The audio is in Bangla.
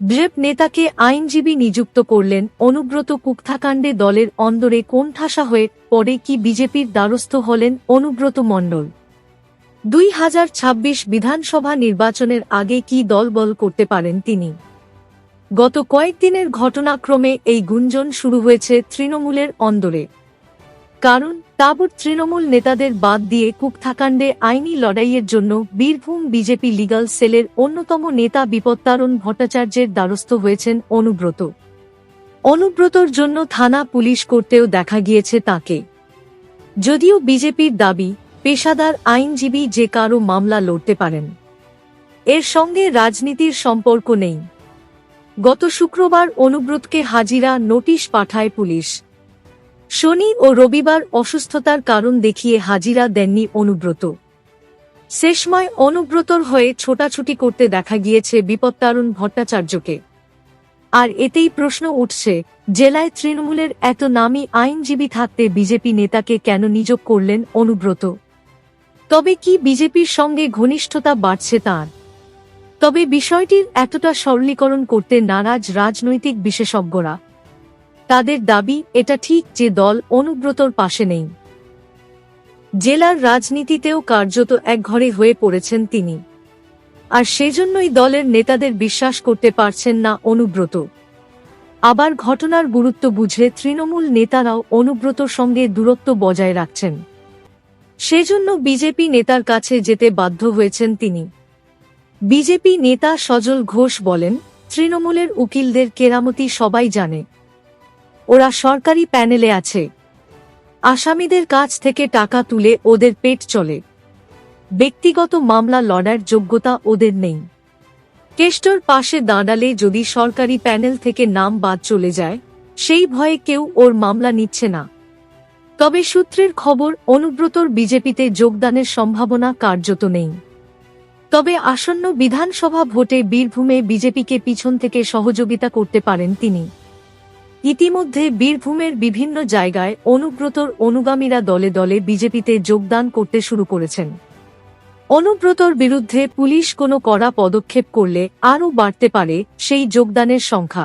ব্রেপ নেতাকে আইনজীবী নিযুক্ত করলেন অনুব্রত কুকথাকাণ্ডে দলের অন্দরে কোণঠাসা হয়ে পরে কি বিজেপির দ্বারস্থ হলেন অনুব্রত মণ্ডল। দুই হাজার ছাব্বিশ বিধানসভা নির্বাচনের আগে কি দলবল করতে পারেন তিনি? গত কয়েকদিনের ঘটনাক্রমে এই গুঞ্জন শুরু হয়েছে তৃণমূলের অন্দরে। কারণ তাবৎ তৃণমূল নেতাদের বাদ দিয়ে কুকথাকাণ্ডে আইনি লড়াইয়ের জন্য বীরভূম বিজেপি লিগাল সেলের অন্যতম নেতা বিপত্তারণ ভট্টাচার্যের দ্বারস্থ হয়েছেন অনুব্রত। অনুব্রতর জন্য থানা পুলিশ করতেও দেখা গিয়েছে তাকে। যদিও বিজেপির দাবি, পেশাদার আইনজীবী যে কারও মামলা লড়তে পারেন। এর সঙ্গে রাজনীতির সম্পর্ক নেই। গত শুক্রবার অনুব্রতকে হাজিরা নোটিশ পাঠায় পুলিশ। শনি ও রবিবার অসুস্থতার কারণ দেখিয়ে হাজিরা দেননি অনুব্রত। শেষময় অনুব্রতর হয়ে ছোটাছুটি করতে দেখা গিয়েছে বিপত্তারুণ ভট্টাচার্যকে। আর এতেই প্রশ্ন উঠছে, জেলায় তৃণমূলের এত নামী আইনজীবী থাকতে বিজেপি নেতাকে কেন নিযোগ করলেন অনুব্রত? তবে কি বিজেপির সঙ্গে ঘনিষ্ঠতা বাড়ছে তার? তবে বিষয়টির এতটা সরলীকরণ করতে নারাজ রাজনৈতিক বিশেষজ্ঞরা। তাদের দাবি, এটা ঠিক যে দল অনুব্রতর পাশে নেই। জেলার রাজনীতিতেও কার্যত একঘরে হয়ে পড়েছেন তিনি। আর সেজন্যই দলের নেতাদের বিশ্বাস করতে পারছেন না অনুব্রত। আবার ঘটনার গুরুত্ব বুঝে তৃণমূল নেতারাও অনুব্রতর সঙ্গে দূরত্ব বজায় রাখছেন। সেজন্য বিজেপি নেতার কাছে যেতে বাধ্য হয়েছেন তিনি। বিজেপি নেতা সজল ঘোষ বলেন, তৃণমূলের উকিলদের কেরামতি সবাই জানে। ওরা সরকারি প্যানেলে আছে। আসামিদের কাছ থেকে টাকা তুলে ওদের পেট চলে। ব্যক্তিগত মামলা লড়ার যোগ্যতা ওদের নেই। কেষ্টর পাশে দাঁড়ালে যদি সরকারি প্যানেল থেকে নাম বাদ চলে যায়, সেই ভয়ে কেউ ওর মামলা নিচ্ছে না। তবে সূত্রের খবর, অনুব্রতর বিজেপিতে যোগদানের সম্ভাবনা কার্যত নেই। তবে আসন্ন বিধানসভা ভোটে বীরভূমে বিজেপিকে পিছন থেকে সহযোগিতা করতে পারেন তিনি। ইতিমধ্যে বীরভূমের বিভিন্ন জায়গায় অনুব্রতর অনুগামীরা দলে দলে বিজেপিতে যোগদান করতে শুরু করেছেন। অনুব্রতর বিরুদ্ধে পুলিশ কোনো কড়া পদক্ষেপ করলে আরও বাড়তে পারে সেই যোগদানের সংখ্যা।